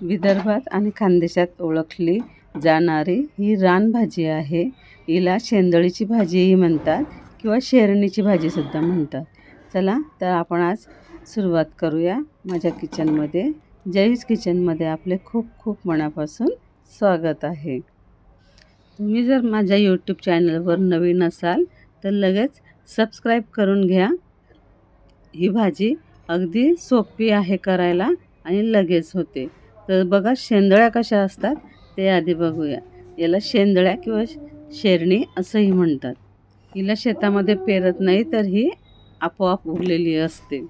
विदर्भात आणि खानदेशात ओळखली जाणारी ही रानभाजी आहे. हिला शेंदळीची भाजीही म्हणतात किंवा शेरणीची भाजीसुद्धा म्हणतात. चला तर आपण आज सुरुवात करूया माझ्या किचनमध्ये जयीस किचनमध्ये आपले खूप खूप मनापासून स्वागत आहे. तुम्ही जर माझ्या यूट्यूब चॅनलवर नवीन असाल तर लगेच सबस्क्राईब करून घ्या. ही भाजी अगदी सोपी आहे करायला आणि लगेच होते. तर बघा शेंदळ्या कशा असतात ते आधी बघूया. याला शेंदळ्या किंवा शेरणी असंही म्हणतात. हिला शेतामध्ये पेरत नाही तर ही आपोआप उगलेली असते.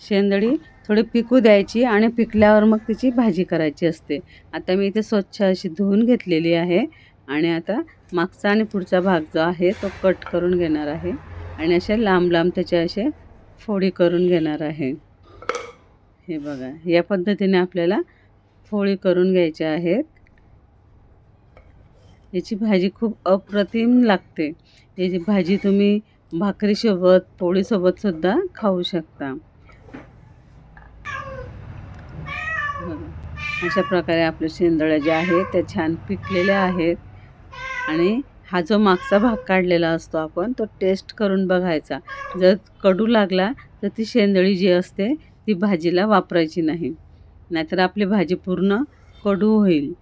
शेंदळी थोडी पिकू द्यायची आणि पिकल्यावर मग तिची भाजी करायची असते. आता मी इथे स्वच्छ अशी धुवून घेतलेली आहे आणि आता मागचा आणि पुढचा भाग जो आहे तो कट करून घेणार आहे आणि असे लांब लांब त्याचे असे फोडी करून घेणार आहे. हे बघा या पद्धतीने आपल्याला फोळी करून घ्यायच्या आहेत. याची भाजी खूप अप्रतिम लागते. याची भाजी तुम्ही भाकरीसोबत पोळीसोबतसुद्धा खाऊ शकता. बघा अशा प्रकारे आपले शेंदळ्या ज्या आहेत त्या छान पिकलेल्या आहेत. आणि हा जो मागचा भाग काढलेला असतो आपण तो टेस्ट करून बघायचा. जर कडू लागला तर ती शेंदळी जी असते ती भाजीला वापरायची नाही. नाहीतर आपली भाजी पूर्ण कडू होईल.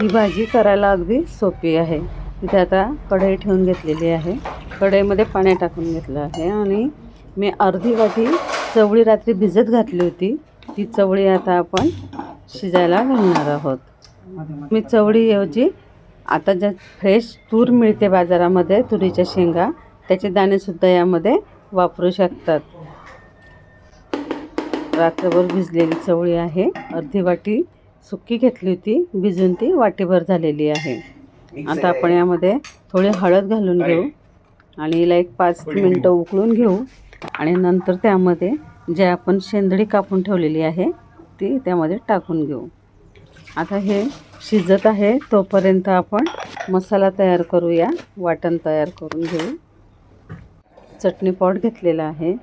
ही भाजी करायला अगदी सोपी आहे. इथे आता कढई ठेवून घेतलेली आहे. कढईमध्ये पाणी टाकून घेतलं आहे आणि मी अर्धी वाटी चवळी रात्री भिजत घातली होती. ती चवळी आता आपण शिजायला घालणार आहोत. मी चवळीऐवजी आता ज्या फ्रेश तूर मिळते बाजारामध्ये तुरीच्या शेंगा त्याचे दाणेसुद्धा यामध्ये वापरू शकतात. रात्रभर भिजलेली चवळी आहे. अर्धी वाटी सुक्की घेतली होती. भिजून ती वाटीभर झालेली आहे. आता आपण यामध्ये थोडी हळद घालून घेऊ. आणि हिला एक पाच मिनटं उकळून घेऊ. आणि नंतर त्यामध्ये जे आपण शेंदडी कापून ठेवलेली आहे ती त्यामध्ये टाकून घेऊ. आता हे शिजत आहे. तोपर्यंत आपण मसाला तयार करूया. वाटण तयार करून घेऊ. चटणी पॉट घेतलेला आहे.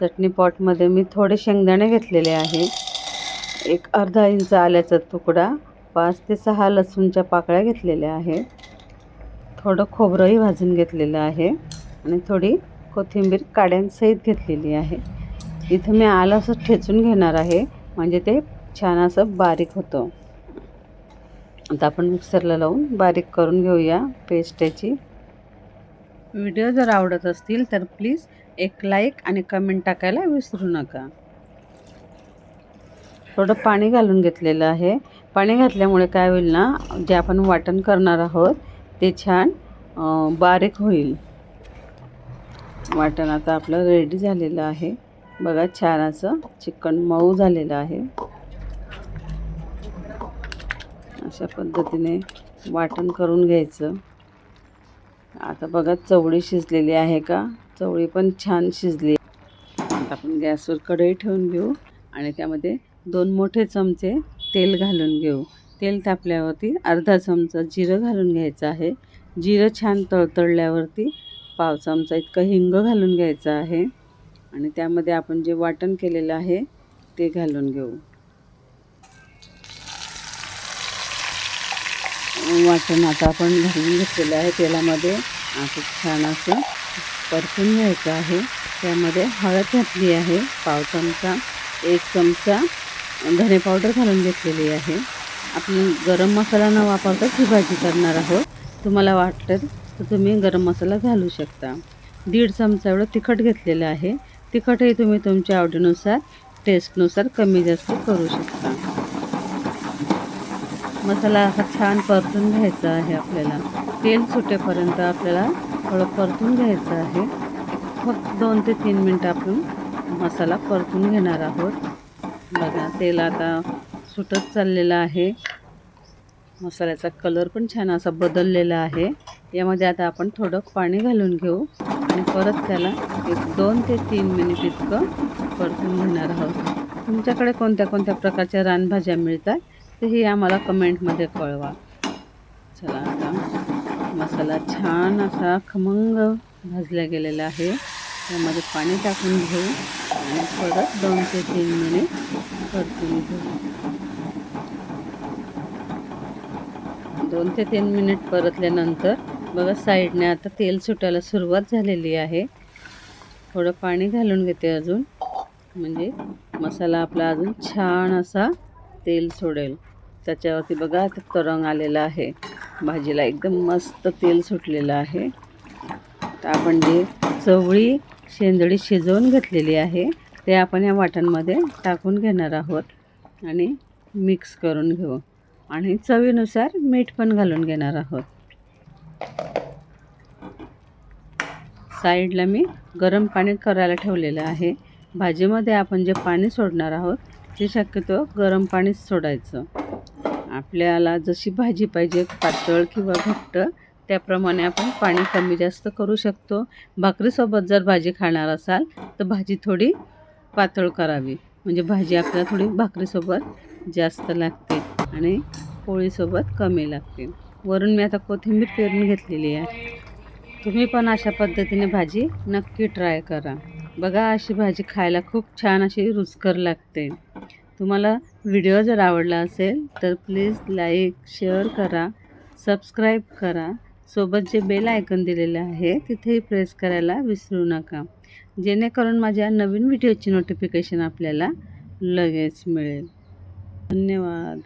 चटणी पॉटमध्ये मी थोडे शेंगदाणे घेतलेले आहे. एक अर्धा इंच आल्याचा तुकडा पाच ते सहा लसूणच्या पाकळ्या घेतलेल्या आहे थोडं खोबरंही भाजून घेतलेलं आहे आणि थोडी कोथिंबीर काड्यांसहित घेतलेली आहे. इथं मी आलं असं ठेचून घेणार आहे म्हणजे ते छान असं बारीक होतं. आता आपण मिक्सरला लावून बारीक करून घेऊया पेस्ट त्याची व्हिडिओ जर आवडत असतील तर प्लीज एक लाईक आणि कमेंट टाकायला विसरू नका. थोडं पाणी घालून घेतलेलं आहे. पाणी घातल्यामुळे काय होईल ना जे आपण वाटण करणार आहोत ते छान बारीक होईल. वाटण आता आपलं रेडी झालेलं आहे. बघा छान असं चिकन मऊ झालेलं आहे. अशा पद्धतीने वाटण करून घ्यायचं. आता बघा चवळी शिजलेली आहे का? चवळी पण छान शिजली. आता आपण गॅसवर कढई ठेवून घेऊ आणि त्यामध्ये दोन मोठे चमचे तेल घालून घेऊ. तेल तापल्यावरती अर्धा चमचा जिरं घालून घ्यायचं आहे. जिरं छान तळतळल्यावरती पाव चमचा इतकं हिंग घालून घ्यायचं आहे. आणि त्यामध्ये आपण जे वाटण केलेलं आहे ते घालून घेऊ. वाटण आता आपण घालून घेतलेलं आहे तेलामध्ये. असं छान असं परतून घ्यायचं आहे. त्यामध्ये हळद घातली आहे. पाव चमचा एक चमचा धने पावडर घालून घेतलेली आहे. आपण गरम मसाला न वापरता ही भाजी करणार आहोत. तुम्हाला वाटतं तर तुम्ही गरम मसाला घालू शकता. दीड चमचा एवढं तिखट घेतलेलं आहे. तिखटही तुम्ही तुमच्या आवडीनुसार टेस्टनुसार कमी जास्त करू शकता. मसाला हा छान परतून घ्यायचा आहे आपल्याला. तेल सुटेपर्यंत आपल्याला थोडं परतून घ्यायचं आहे. फक्त दोन ते तीन मिनटं आपण मसाला परतून घेणार आहोत. बघा तेल आता सुटत चाललेलं आहे. मसाल्याचा कलर पण छान असा बदललेला आहे. यामध्ये आता आपण थोडं पाणी घालून घेऊ आणि परत त्याला एक दोन ते तीन मिनिट इतकं परतून घेणार आहोत. तुमच्याकडे कोणत्या कोणत्या प्रकारच्या रानभाज्या मिळतात? तेही आम्हाला कमेंटमध्ये कळवा. चला आता मसाला छान असा खमंग भाजला गेलेला आहे. त्यामध्ये पाणी टाकून घेऊ आणि परत दोन ते तीन मिनिट परतून घेऊ. दोन ते तीन मिनिट परतल्यानंतर बघा साईडने आता तेल सुटायला सुरुवात झालेली आहे. थोडं पाणी घालून घेते अजून. म्हणजे मसाला आपला अजून छान असा तेल सोडेल. त्याच्यावरती बघा आता रंग आलेला आहे. भाजीला एकदम मस्त तेल सुटलेलं आहे. तर आपण जे चवळी शेंदळी शिजवून घेतलेली आहे ते आपण या वाटणमध्ये टाकून घेणार आहोत आणि मिक्स करून घेऊ. आणि चवीनुसार मीठ पण घालून घेणार आहोत. साईडला मी गरम पाणी करायला ठेवलेलं आहे. भाजीमध्ये आपण जे पाणी सोडणार आहोत ते शक्यतो गरम पाणीच सोडायचं. आपल्याला जशी भाजी पाहिजे पातळ किंवा घट्ट त्याप्रमाणे आपण पाणी कमी जास्त करू शकतो. भाकरीसोबत जर भाजी खाणार असाल तर भाजी थोडी पातळ करावी. म्हणजे भाजी आपल्याला थोडी भाकरीसोबत जास्त लागते आणि पोळीसोबत कमी लागते. वरून मी आता कोथिंबीर पेरून घेतलेली आहे. तुम्ही पण अशा पद्धतीने भाजी नक्की ट्राय करा. बघा अशी भाजी खायला खूप छान अशी रुचकर लागते. तुम्हाला व्हिडिओ जर आवडला असेल तर प्लीज लाईक शेअर करा सबस्क्राईब करा. सोबत जे बेल आयकन दिलेलं आहे तिथेही प्रेस करायला विसरू नका. जेणेकरून माझ्या नवीन व्हिडिओची नोटिफिकेशन आपल्याला लगेच मिळेल. धन्यवाद.